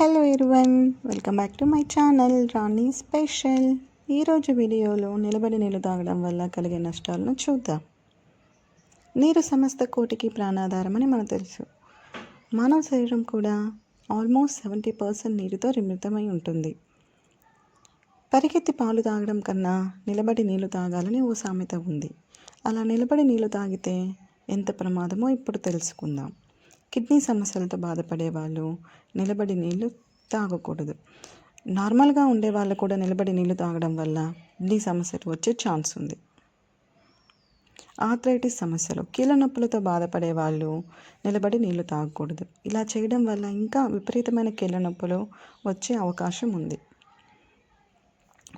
Hello everyone welcome back to my channel Rani special ఈరోజు వీడియోలో నిలబడి నీళ్ళు తాగడం వల్ల కలిగే నష్టాలను చూద్దాం. నీరు సమస్త కోటికి ప్రాణాధారమని మనకు తెలుసు. మానవ శరీరం కూడా ఆల్మోస్ట్ సెవెంటీ పర్సెంట్ నీరుతో రిమితమై ఉంటుంది. పరిగెత్తి పాలు తాగడం కన్నా నిలబడి నీళ్ళు తాగాలని ఓ సామెత ఉంది. అలా నిలబడి నీళ్ళు తాగితే ఎంత ప్రమాదమో ఇప్పుడు తెలుసుకుందాం. కిడ్నీ సమస్యలతో బాధపడే వాళ్ళు నిలబడి నీళ్ళు తాగకూడదు. నార్మల్గా ఉండే వాళ్ళు కూడా నిలబడి నీళ్ళు తాగడం వల్ల కిడ్నీ సమస్యలు వచ్చే ఛాన్స్ ఉంది. ఆథరైటిస్ సమస్యలు కీళ్ళ నొప్పులతో బాధపడే వాళ్ళు నిలబడి నీళ్ళు తాగకూడదు. ఇలా చేయడం వల్ల ఇంకా విపరీతమైన కీళ్ళ నొప్పులు వచ్చే అవకాశం ఉంది.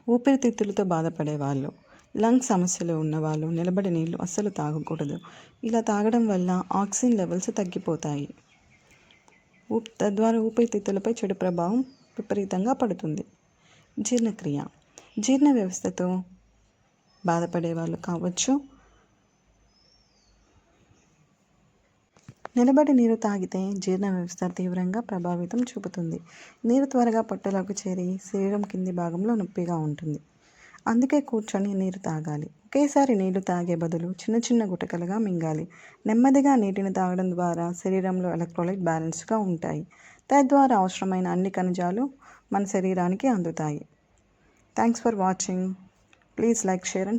ఊపిరితిత్తులతో బాధపడే వాళ్ళు లంగ్ సమస్యలు ఉన్నవాళ్ళు నిలబడి నీళ్ళు అస్సలు తాగకూడదు. ఇలా తాగడం వల్ల ఆక్సిజన్ లెవెల్స్ తగ్గిపోతాయి. ఊప్ తద్వారా ఊపిరితిత్తులపై చెడు ప్రభావం విపరీతంగా పడుతుంది. జీర్ణక్రియ. జీర్ణ వ్యవస్థతో బాధపడే వాళ్ళు కావచ్చు. నిలబడి నీరు తాగితే జీర్ణ వ్యవస్థ తీవ్రంగా ప్రభావితం చూపుతుంది. నీరు త్వరగా పొట్టలోకి చేరి శరీరం కింది భాగంలో నొప్పిగా ఉంటుంది. అందుకే కూర్చొని నీరు తాగాలి. ఒకేసారి నీళ్ళు తాగే బదులు చిన్న చిన్న గుటకలుగా మింగాలి. నెమ్మదిగా నీటిని తాగడం ద్వారా శరీరంలో ఎలక్ట్రోలైట్ బ్యాలెన్స్గా ఉంటాయి. తద్వారా అవసరమైన అన్ని ఖనిజాలు మన శరీరానికి అందుతాయి. Thanks for watching please like share and